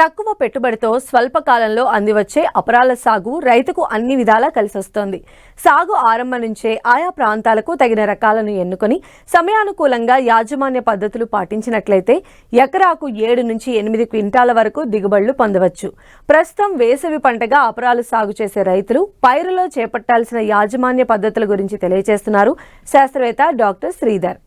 తక్కువ పెట్టుబడితో స్వల్పకాలంలో అందివచ్చే అపరాల సాగు రైతుకు అన్ని విధాలా కలిసొస్తోంది. సాగు ఆరంభం నుంచే ఆయా ప్రాంతాలకు తగిన రకాలను ఎన్నుకొని సమయానుకూలంగా యాజమాన్య పద్ధతులు పాటించినట్లయితే ఎకరాకు ఏడు నుంచి ఎనిమిది క్వింటాల వరకు దిగుబడులు పొందవచ్చు. ప్రస్తుతం వేసవి పంటగా అపరాలు సాగు చేసే రైతులు పైరులో చేపట్టాల్సిన యాజమాన్య పద్ధతుల గురించి తెలియజేస్తున్నారు శాస్త్రవేత్త డాక్టర్ శ్రీధర్.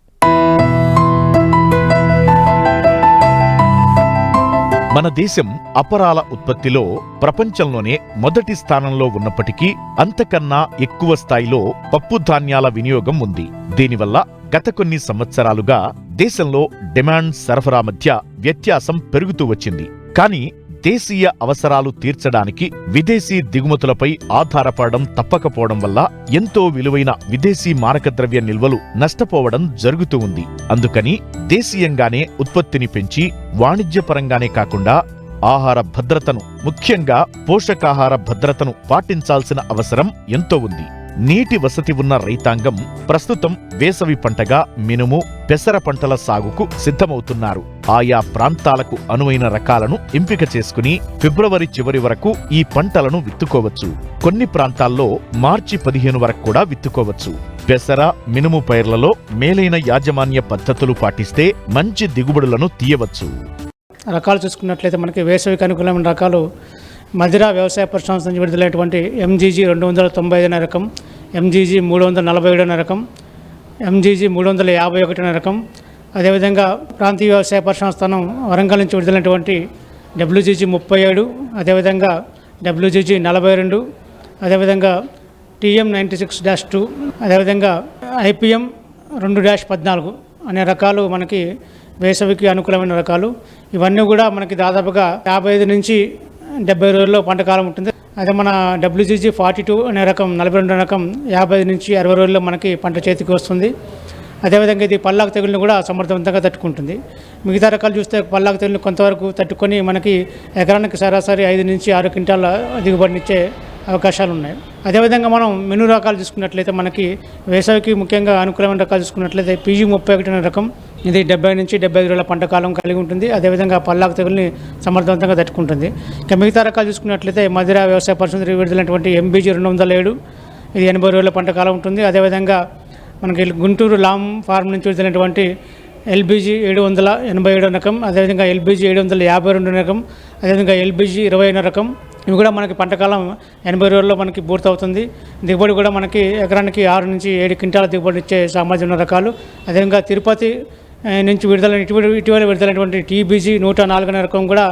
మన దేశం అపరాల ఉత్పత్తిలో ప్రపంచంలోనే మొదటి స్థానంలో ఉన్నప్పటికీ అంతకన్నా ఎక్కువ స్థాయిలో పప్పు ధాన్యాల వినియోగం ఉంది. దీనివల్ల గత కొన్ని సంవత్సరాలుగా దేశంలో డిమాండ్ సరఫరా మధ్య వ్యత్యాసం పెరుగుతూ వచ్చింది. కానీ దేశీయ అవసరాలు తీర్చడానికి విదేశీ దిగుమతులపై ఆధారపడడం తప్పకపోవడం వల్ల ఎంతో విలువైన విదేశీ మారకద్రవ్య నిల్వలు నష్టపోవడం జరుగుతూ ఉంది. అందుకని దేశీయంగానే ఉత్పత్తిని పెంచి వాణిజ్యపరంగానే కాకుండా ఆహార భద్రతను ముఖ్యంగా పోషకాహార భద్రతను పాటించాల్సిన అవసరం ఎంతో ఉంది. నీటి వసతి ఉన్న రైతాంగం ప్రస్తుతం వేసవి పంటగా మినుము పెసర పంటల సాగుకు సిద్ధమవుతున్నారు. ఆయా ప్రాంతాలకు అనువైన రకాలను ఎంపిక చేసుకుని ఫిబ్రవరి చివరి వరకు ఈ పంటలను విత్తుకోవచ్చు. కొన్ని ప్రాంతాల్లో మార్చి పదిహేను వరకు కూడా విత్తుకోవచ్చు. పెసర మినుము పైర్లలో మేలైన యాజమాన్య పద్ధతులు పాటిస్తే మంచి దిగుబడులను తీయవచ్చు. రకాలు చూసుకున్నట్లయితే మనకి వేసవికి అనుకూలమైన రకాలు మదిరా వ్యవసాయ పరిశ్రమ నుంచి విడుదలైనటువంటి ఎంజీజీ రెండు వందల తొంభై ఐదున రకం ఎంజీజీ మూడు వందల నలభై ఏడున రకం ఎంజీజీ మూడు వందల యాభై ఒకటిన రకం అదేవిధంగా ప్రాంతీయ వ్యవసాయ పరిశ్రమ స్థానం వరంగల్ నుంచి విడుదలైనటువంటి డబ్ల్యూజీజీ ముప్పై ఏడు అదేవిధంగా డబ్ల్యూజీజీ నలభై రెండు అదేవిధంగా TM ninety six dash two అదేవిధంగా ఐపీఎం రెండు డాష్ పద్నాలుగు అనే రకాలు మనకి వేసవికి అనుకూలమైన రకాలు. ఇవన్నీ కూడా మనకి దాదాపుగా యాభై ఐదు నుంచి డెబ్బై రోజుల్లో పంట కాలం ఉంటుంది. అదే మన డబ్ల్యూజీజీ ఫార్టీ టూ అనే రకం నలభై రెండు రకం యాభై నుంచి అరవై రోజుల్లో మనకి పంట చేతికి వస్తుంది. అదేవిధంగా ఇది పల్లాకు తెగులను కూడా సమర్థవంతంగా తట్టుకుంటుంది. మిగతా రకాలు చూస్తే పల్లాకు తెగులు కొంతవరకు తట్టుకొని మనకి ఎకరానికి సరాసరి ఐదు నుంచి ఆరు క్వింటాల దిగుబడినిచ్చే అవకాశాలు ఉన్నాయి అదేవిధంగా మనం మెను రకాలు చూసుకున్నట్లయితే మనకి వేసవికి ముఖ్యంగా అనుకూలమైన రకాలు చూసుకున్నట్లయితే పీజీ ముప్పై ఒకటి అనే రకం ఇది డెబ్బై నుంచి డెబ్బై ఐదు రోజుల పంట కాలం కలిగి ఉంటుంది. అదేవిధంగా పల్లాకు తెగుల్ని సమర్థవంతంగా తట్టుకుంటుంది. ఇంకా మిగతా రకాలు చూసుకున్నట్లయితే మధిర వ్యవసాయ పరిస్థితి విడుదలైనటువంటి ఎంబీజీ రెండు వందల ఏడు ఇది ఎనభై రోజుల పంట కాలం ఉంటుంది. అదేవిధంగా మనకి గుంటూరు లామ్ ఫార్మ్ నుంచి విడుదలైనటువంటి ఎల్బీజీ ఏడు వందల ఎనభై ఏడు రకం అదేవిధంగా ఎల్బీజీ ఏడు వందల యాభై రెండు రకం అదేవిధంగా ఎల్బీజీ ఇరవై రకం ఇవి కూడా మనకి పంటకాలం ఎనభై రోజుల్లో మనకి పూర్తవుతుంది. దిగుబడి కూడా మనకి ఎకరానికి ఆరు నుంచి ఏడు క్వింటాల దిగుబడి ఇచ్చే సామర్థ్యం ఉన్న రకాలు. అదేవిధంగా తిరుపతి నుంచి విడుదల ఇటీవల ఇటీవల విడుదలైనటువంటి టీబీజీ నూట నాలుగున్న రకం కూడా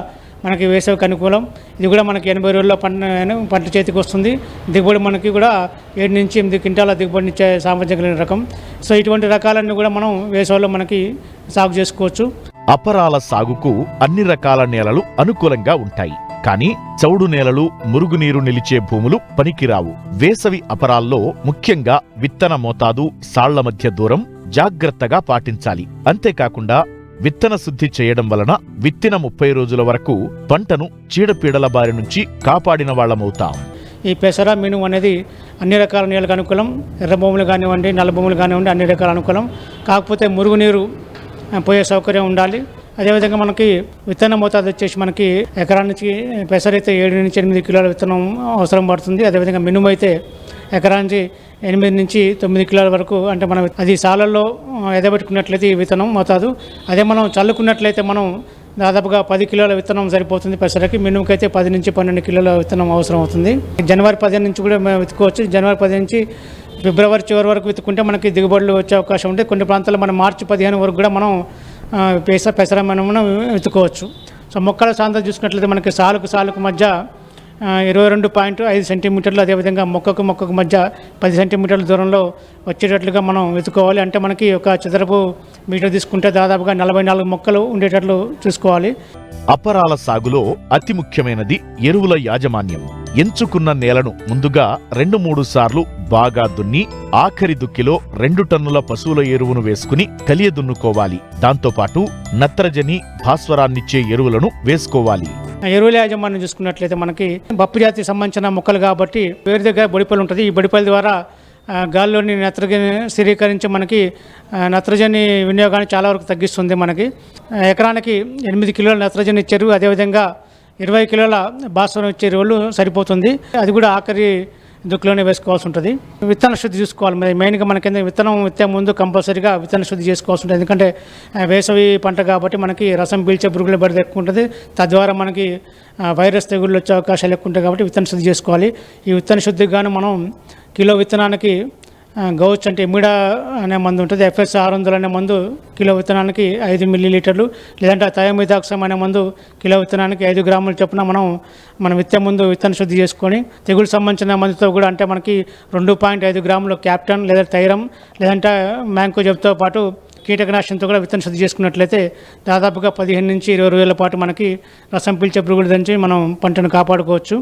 మనకి వేసవికి అనుకూలం. ఇది కూడా మనకి ఎనభై రోజుల్లో పంట పంట చేతికి వస్తుంది. దిగుబడి మనకి కూడా ఏడు నుంచి ఎనిమిది క్వింటాల దిగుబడినిచ్చే సామర్థ్యం కలిగిన రకం. సో ఇటువంటి రకాలన్నీ కూడా మనం వేసవిలో మనకి సాగు చేసుకోవచ్చు. అపరాల సాగుకు అన్ని రకాల నేలలు అనుకూలంగా ఉంటాయి. కానీ చౌడు నేలలు మురుగునీరు నిలిచే భూములు పనికిరావు. వేసవి అపరాల్లో ముఖ్యంగా విత్తన మోతాదు సాళ్ళ మధ్య దూరం జాగ్రత్తగా పాటించాలి. అంతేకాకుండా విత్తన శుద్ధి చేయడం వలన విత్తిన ముప్పై రోజుల వరకు పంటను చీడపీడల బారి నుంచి కాపాడిన వాళ్ళమవుతాం. ఈ పెసర మినుము అనేది అన్ని రకాల నీళ్ళకు అనుకూలం. ఎర్ర భూములు కానివ్వండి నల్ల భూములు కానివ్వండి అన్ని రకాల అనుకూలం. కాకపోతే మురుగునీరు పోయే సౌకర్యం ఉండాలి. అదేవిధంగా మనకి విత్తనం మోతాదు వచ్చేసి మనకి ఎకరానికి పెసర అయితే ఏడు నుంచి ఎనిమిది కిలోల విత్తనం అవసరం పడుతుంది. అదేవిధంగా మినుము అయితే ఎకరానికి ఎనిమిది నుంచి తొమ్మిది కిలోల వరకు అంటే మనం అది సాలల్లో ఎదబెట్టుకున్నట్లయితే ఈ విత్తనం మోతాదు. అదే మనం చల్లుకున్నట్లయితే మనం దాదాపుగా పది కిలోల విత్తనం సరిపోతుంది పెసరకి. మినుముకైతే పది నుంచి పన్నెండు కిలోల విత్తనం అవసరం అవుతుంది. జనవరి పదిహేను నుంచి కూడా మేము విత్తుకోవచ్చు. జనవరి పదిహేను నుంచి ఫిబ్రవరి చివరి వరకు విత్తుకుంటే మనకి దిగుబడులు వచ్చే అవకాశం ఉంది కొన్ని ప్రాంతాల్లో మనం మార్చి పదిహేను వరకు కూడా మనం పెస పెసరమనమును మనం సో మొక్కల సాంద్రత చూసుకున్నట్లయితే మనకి సాలుకు సాలుకు మధ్య ఇరవై రెండు పాయింట్ ఐదు సెంటీమీటర్లు అదేవిధంగా మొక్కకు మొక్కకు మధ్య పది సెంటీమీటర్ల దూరంలో వచ్చేటట్లుగా మనం వెతుకోవాలి అంటే మనకి ఒక చదరపు మీటర్ తీసుకుంటే దాదాపుగా నలభై నాలుగు మొక్కలు ఉండేటట్లు చూసుకోవాలి. అపరాల సాగులో అతి ముఖ్యమైనది ఎరువుల యాజమాన్యం. ఎంచుకున్న నేలను ముందుగా రెండు మూడు సార్లు బాగా దున్ని ఆఖరి దుక్కిలో రెండు టన్నుల పశువుల ఎరువును వేసుకుని కలియదున్నుకోవాలి దాంతోపాటు నత్రజని భాస్వరాన్నిచ్చే ఎరువులను వేసుకోవాలి. ఆ ఎరువుల యాజమాన్యం చూసుకున్నట్లయితే మనకి బప్పు జాతికి సంబంధించిన మొక్కలు కాబట్టి వేరు దగ్గర బొడిపలు ఉంటుంది. ఈ బడిపల్లి ద్వారా గాల్లోని నత్రజని స్థిరీకరించి మనకి నత్రజని వినియోగాన్ని చాలా వరకు తగ్గిస్తుంది మనకి. ఎకరానికి ఎనిమిది కిలోల నత్రజని ఇచ్చారు. అదేవిధంగా ఇరవై కిలోల భాస్వరం ఇచ్చే ఎరువులు సరిపోతుంది. అది కూడా ఆఖరి దుక్కులోనే వేసుకోవాల్సి ఉంటుంది. విత్తన శుద్ధి చూసుకోవాలి. మెయిన్గా మనకి విత్తనం విత్తే ముందు కంపల్సరీగా విత్తన శుద్ధి చేసుకోవాల్సి ఉంటుంది. ఎందుకంటే వేసవి పంట కాబట్టి మనకి రసం పీల్చే పురుగుల బెడద ఎక్కువ ఉంటుంది. తద్వారా మనకి వైరస్ తెగుళ్ళు వచ్చే అవకాశాలు ఎక్కువ ఉంటాయి కాబట్టి విత్తన శుద్ధి చేసుకోవాలి. ఈ విత్తన శుద్ధికి గాను మనం కిలో విత్తనానికి గౌచ్ అంటే ఎమిడా అనే మందు ఉంటుంది. ఎఫ్ఎస్ ఆరు వందలు అనే మందు కిలో విత్తనానికి ఐదు మిల్లీ లీటర్లు లేదంటే థయోమిథాక్సమ్ అనే మందు కిలో విత్తనానికి ఐదు గ్రాములు చొప్పున మనం మనం విత్తే ముందు విత్తన శుద్ధి చేసుకొని తెగులు సంబంధించిన మందుతో కూడా అంటే మనకి రెండు పాయింట్ ఐదు గ్రాములు క్యాప్టన్ లేదా తైరం లేదంటే మ్యాంకో జబ్బుతో పాటు కీటకనాశనంతో కూడా విత్తన శుద్ధి చేసుకున్నట్లయితే దాదాపుగా పదిహేను నుంచి ఇరవై రోజుల పాటు మనకి రసం పీల్చే పురుగుల నుంచి మనం పంటను కాపాడుకోవచ్చు.